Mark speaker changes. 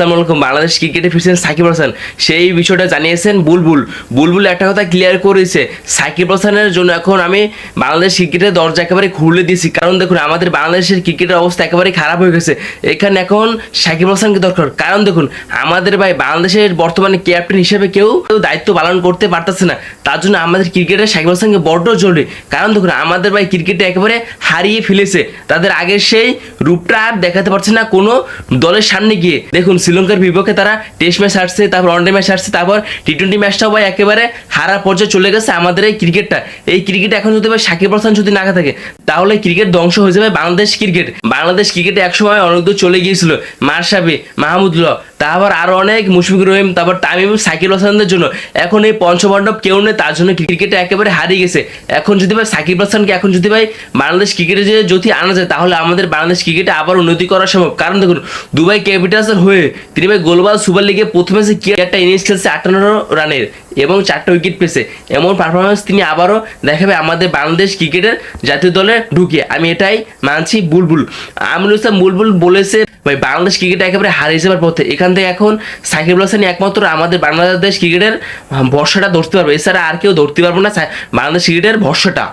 Speaker 1: আসসালামু আলাইকুম। বাংলাদেশ ক্রিকেটে ফিরছেন সাকিব হাসান। সেই বিষয়টা জানিয়েছেন বুলবুল। বুলবুল একটা কথা ক্লিয়ার করেছে সাকিব হাসানের জন্য এখন আমি বাংলাদেশ ক্রিকেটের দরজা একেবারে খুলে দিয়েছি। কারণ দেখুন, আমাদের বাংলাদেশের ক্রিকেটের অবস্থা একেবারে খারাপ হয়ে গেছে। এখানে এখন সাকিব হাসানকে দরকার। কারণ দেখুন, আমাদের ভাই বাংলাদেশের বর্তমানে ক্যাপ্টেন হিসেবে কেউ দায়িত্ব পালন করতে পারতেছে না। তার জন্য আমাদের ক্রিকেটের সাকিব হাসানকে বড্ড জরুরি। কারণ দেখুন, আমাদের ভাই ক্রিকেটে একেবারে হারিয়ে ফেলেছে। তাদের আগের সেই রূপটা আর দেখাতে পারছে না কোনো দলের সামনে গিয়ে। দেখুন শ্রীলঙ্কার বিপক্ষে তারা টেস্ট ম্যাচ হারছে, তারপর ওয়ানডে ম্যাচ হারছে, তারপর টি টোয়েন্টি ম্যাচটাও ভাই একেবারে হারা পর্যায়ে চলে গেছে আমাদের এই ক্রিকেটটা। এই ক্রিকেট এখন যদি ভাই সাকিব হাসান যদি না থাকে, তাহলে ক্রিকেট ধ্বংস হয়ে যাবে বাংলাদেশ ক্রিকেট। বাংলাদেশ ক্রিকেটে একসময় অনেক দূর চলে গিয়েছিল মারসাবি মাহমুদুল্লাহ তারপর আরও অনেক মুশফিকুর রহিম, তারপর তামিম, সাকিব হাসানদের জন্য। এখন এই পঞ্চমণ্ডপ কেউ নেই, তার জন্য ক্রিকেটে একেবারে হারিয়ে গেছে। এখন যদি ভাই সাকিব হাসানকে এখন যদি ভাই বাংলাদেশ ক্রিকেটে যে যদি আনা যায়, তাহলে আমাদের বাংলাদেশ ক্রিকেটে আবার উন্নতি করা সম্ভব। কারণ দেখুন, দুবাই ক্যাপিটালসের হয়ে তিনি ভাই গ্লোবাল সুপার লিগে প্রথমে সে কি একটা ইনিংস খেলছে আটান্ন রানের এবং চারটা উইকেট পেয়েছে। এমন পারফরমেন্স তিনি আবারও দেখাবে আমাদের বাংলাদেশ ক্রিকেটের জাতীয় দলে ঢুকে আমি এটাই মানছি বুলবুল। আমিনুল ইসলাম বুলবুল বলেছে, ভাই, বাংলাদেশ ক্রিকেট একেবারে হারিয়ে যাবার পথে, এখান থেকে এখন সাকিব আল হাসানই একমাত্র আমাদের বাংলাদেশ ক্রিকেটের ভরসাটা ধরতে পারবে। এছাড়া আর কেউ ধরতে পারব না বাংলাদেশ ক্রিকেটের ভরসাটা